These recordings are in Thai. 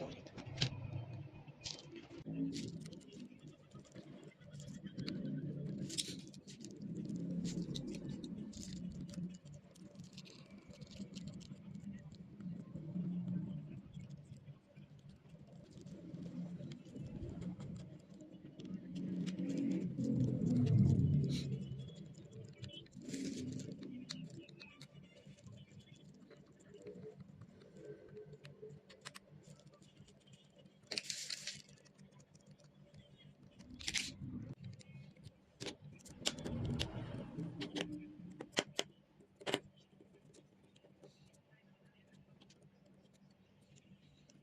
เ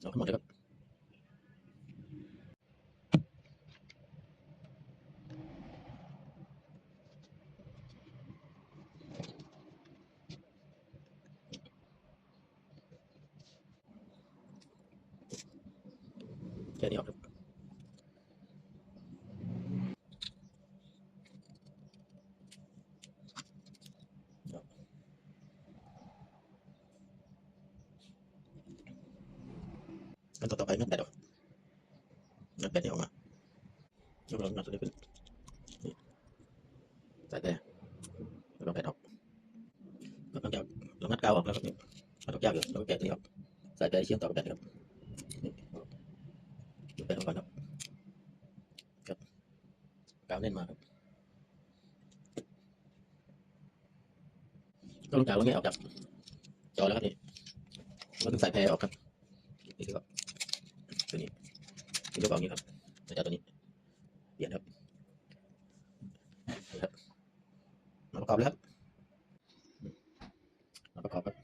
อาขึ้นหมดเลยครับแค่นี้ออกครับ ขั้นตอนต่อไปงัดแบตออกงัดแบตนี้ออกมายกลองงัดตัวนี้ขึ้นใส่แต่แล้วก็แบตออกก็หลังจากเรางัดกาวออกแล้วครับนี่มันต้องยากอยู่เราก็แกะตัวนี้ออกใส่แต่เชื่อมต่อกับแบตนะครับนี่ยกแบตออกก่อนครับครับกาวแน่นมาครับก็ลงจากเราแงะออกจากจอแล้วครับนี่เราต้องใส่แพรออกครับนี่ครับ เป็นลูกออกนี้ครับแล้วจาตัวนี้เปลี่ยนครับนี่ครับมาประกอบเลยครับมาประกอบครับ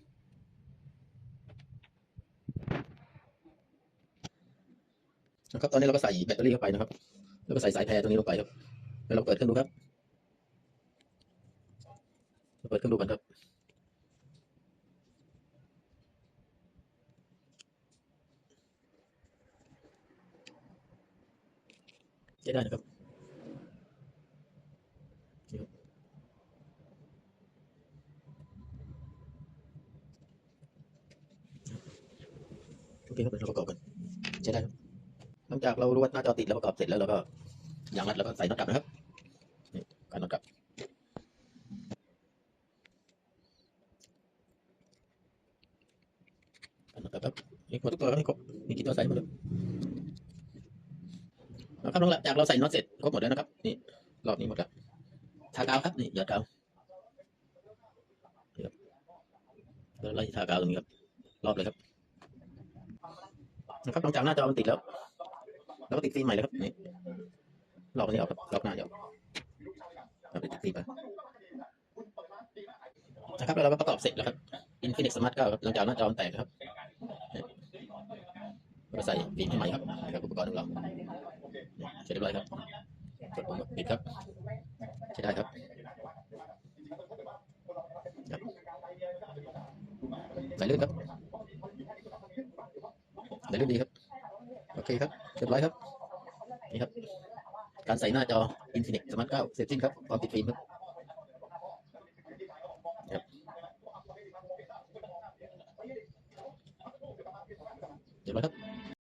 นะครับตอนนี้เราก็ใส่แบตเตอรี่เข้าไปนะครับ แล้วก็ใส่สายแพรตรงนี้ลงไปครับแล้วเราเปิดเครื่องดูครับเราเปิดเครื่องดูกันครับ ใช้ได้นะครับนี่ครับโอเคครับเราประกอบกันใช้ได้ครับหลังจากเรารู้ว่าหน้าจอติดแล้วประกอบเสร็จแล้วเราก็ยางรัดแล้วก็ใส่น็อตกลับนะครับการน็อตกลับการน็อตกลับครับนี่หมดทุกตัวครับนี่ครบมีกี่ตัวใส่หมดเลย นะครับหลังจากเราใส่น็อตเสร็จครบหมดแล้วนะครับ นี่รอบนี้หมดแล้วทากาวครับนี่หยอดกาวนี่ครับแล้วไล่ทากาวตรงนี้ครับ รอบเลยครับ นะครับหลังจากหน้าจอมันติดแล้ว แล้วก็ติดฟิล์มใหม่เลยครับนี่ลอกอันนี้ออกครับลอกหน้าเดี๋ยวเอาไปติดฟิล์มไปนะครับแล้วเราก็ประกอบเสร็จแล้วครับ Infinix Smart 9ครับหลังจากหน้าจอมันแตกครับ เราใส่ฟิล์มให้ใหม่ครับนะครับอุปกรณ์ของเราเสร็จเรียบร้อยครับกดปุ่มปิดครับใช้ได้ครับครับใส่ลื่นครับใส่ลื่นดีครับโอเคครับเรียบร้อยครับนี่ครับ การใส่หน้าจอ Infinix Smart 9เสร็จสิ้นครับพร้อมติดฟิล์มครับครับเรียบร้อยครับ